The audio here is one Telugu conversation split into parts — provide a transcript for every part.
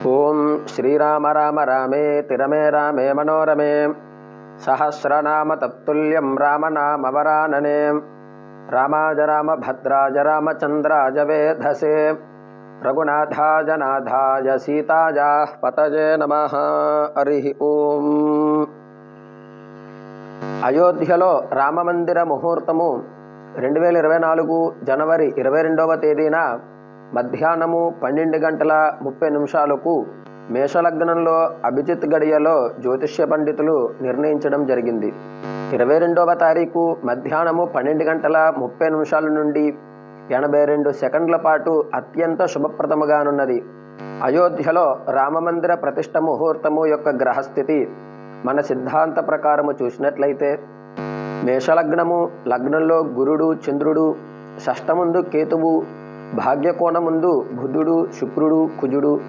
ఓం శ్రీరామ రామ రామే తిరమే రామే మనోరమే సహస్రనామ తత్తుల్యం రామనామవరాననే రామాజ రామ భద్రాజ రామచంద్రాజ వేధసే రఘునాథాజ నాథాయ సీతాజా పతజే నమ హరి ఓం అయోధ్యలో రామమందిర ముహూర్తము రెండు వేల ఇరవై నాలుగు జనవరి ఇరవై రెండవ తేదీన మధ్యాహ్నము పన్నెండు గంటల ముప్పై నిమిషాలకు మేషలగ్నంలో అభిజిత్ గడియలో జ్యోతిష్య పండితులు నిర్ణయించడం జరిగింది. ఇరవై రెండవ తారీఖు మధ్యాహ్నము పన్నెండు గంటల ముప్పై నిమిషాల నుండి ఎనభై రెండు సెకండ్ల పాటు అత్యంత శుభప్రదముగానున్నది. అయోధ్యలో రామమందిర ప్రతిష్ట ముహూర్తము యొక్క గ్రహస్థితి మన సిద్ధాంత ప్రకారము చూసినట్లయితే మేషలగ్నము లగ్నంలో గురుడు చంద్రుడు షష్టముందు కేతువు భాగ్యకోణముందు బుధుడు శుక్రుడు కుజుడు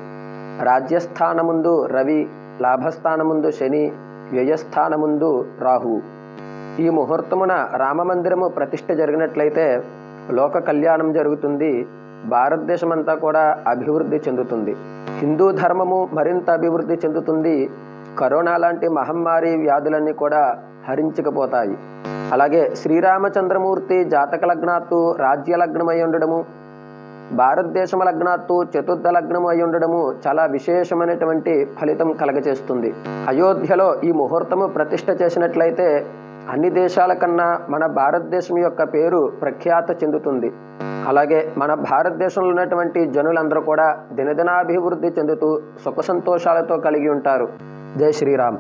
రాజ్యస్థానముందు రవి లాభస్థానముందు శని వ్యయస్థానముందు రాహు. ఈ ముహూర్తమున రామమందిరము ప్రతిష్ఠ జరిగినట్లయితే లోక కళ్యాణం జరుగుతుంది. భారతదేశమంతా కూడా అభివృద్ధి చెందుతుంది. హిందూ ధర్మము మరింత అభివృద్ధి చెందుతుంది. కరోనా లాంటి మహమ్మారి వ్యాధులన్నీ కూడా హరించకపోతాయి. అలాగే శ్రీరామచంద్రమూర్తి జాతక లగ్నాత్తు రాజ్య లగ్నమై ఉండడము భారతదేశం లగ్నాత్తు చతుర్థ లగ్నం అయి ఉండడము చాలా విశేషమైనటువంటి ఫలితం కలగచేస్తుంది అయోధ్యలో ఈ ముహూర్తము ప్రతిష్ట చేసినట్లయితే అన్ని దేశాల కన్నా మన భారతదేశం యొక్క పేరు ప్రఖ్యాత చెందుతుంది. అలాగే మన భారతదేశంలో ఉన్నటువంటి జనులందరూ కూడా దినదినాభివృద్ధి చెందుతూ సుఖ సంతోషాలతో కలిగి ఉంటారు. జై శ్రీరామ్.